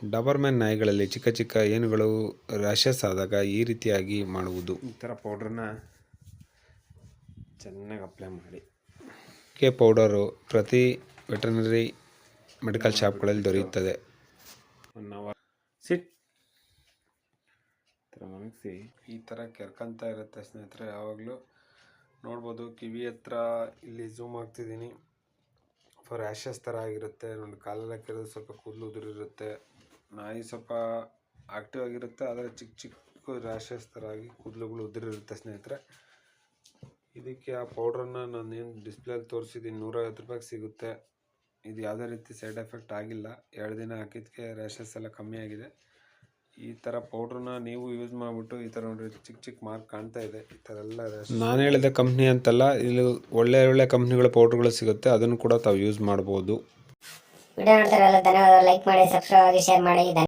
ಡಾಬರ್ಮ್ಯಾನ್ ನಾಯಿಗಳಲ್ಲಿ ಚಿಕ್ಕ ಚಿಕ್ಕ ಏನುಗಳು ರ್ಯಾಷಸ್ ಆದಾಗ ಈ ರೀತಿಯಾಗಿ ಮಾಡುವುದು. ಈ ಥರ ಪೌಡ್ರನ್ನ ಚೆನ್ನಾಗಿ ಅಪ್ಲೈ ಮಾಡಿ. ಕೆ ಪೌಡರು ಪ್ರತಿ ವೆಟರ್ನರಿ ಮೆಡಿಕಲ್ ಶಾಪ್ಗಳಲ್ಲಿ ದೊರೆಯುತ್ತದೆ. One hour sit. ಥರ ಒಣಗಿಸಿ ಈ ಥರ ಕೆರ್ಕಂತ ಇರುತ್ತೆ ಸ್ನೇಹಿತರೆ ಯಾವಾಗಲೂ ನೋಡ್ಬೋದು. ಕಿವಿ ಹತ್ರ ಇಲ್ಲಿ ಝೂಮ್ ಆಗ್ತಿದ್ದೀನಿ. ಫಾರ್ ರ್ಯಾಷಸ್ ಥರ ಆಗಿರುತ್ತೆ. ನೋಡಿ ಕಾಲೆಲ್ಲ ಕೆರೆದು ಸ್ವಲ್ಪ ಕೂದಲು ಉದುರಿರುತ್ತೆ. ನಾಯಿ ಸ್ವಲ್ಪ ಆಕ್ಟಿವ್ ಆಗಿರುತ್ತೆ, ಆದರೆ ಚಿಕ್ಕ ಚಿಕ್ಕ ರ್ಯಾಷಸ್ ಥರ ಆಗಿ ಕೂದಲುಗಳು ಉದುರಿರುತ್ತೆ ಸ್ನೇಹಿತರೆ. ಇದಕ್ಕೆ ಆ ಪೌಡ್ರನ್ನ ನಾನು ಏನು ಡಿಸ್ಪ್ಲೇಲಿ ತೋರಿಸಿದ್ದೀನಿ ನೂರೈವತ್ತು ರೂಪಾಯಿಗೆ ಸಿಗುತ್ತೆ. ಇದು ಯಾವುದೇ ರೀತಿ ಸೈಡ್ ಎಫೆಕ್ಟ್ ಆಗಿಲ್ಲ. ಎರಡು ದಿನ ಹಾಕಿದ್ದಕ್ಕೆ ರ್ಯಾಷಸ್ ಎಲ್ಲ ಕಮ್ಮಿ ಆಗಿದೆ. ಈ ಥರ ಪೌಡ್ರನ್ನ ನೀವು ಯೂಸ್ ಮಾಡಿಬಿಟ್ಟು ಈ ಥರ ನೋಡಿರಿ, ಚಿಕ್ಕ ಚಿಕ್ಕ ಮಾರ್ಕ್ ಕಾಣ್ತಾ ಇದೆ. ಈ ಥರ ಎಲ್ಲ ನಾನು ಹೇಳಿದ ಕಂಪ್ನಿ ಅಂತಲ್ಲ, ಇಲ್ಲಿ ಒಳ್ಳೆ ಒಳ್ಳೆ ಕಂಪ್ನಿಗಳ ಪೌಡ್ರ್ಗಳು ಸಿಗುತ್ತೆ. ಅದನ್ನು ಕೂಡ ತಾವು ಯೂಸ್ ಮಾಡ್ಬೋದು. ವಿಡಿಯೋ ನೋಡ್ತಾರಲ್ಲ ಧನ್ಯವಾದ ಲೈಕ್ ಮಾಡಿ ಸಬ್ಸ್ಕ್ರೈಬ್ ಆಗಿ ಶೇರ್ ಮಾಡಿ.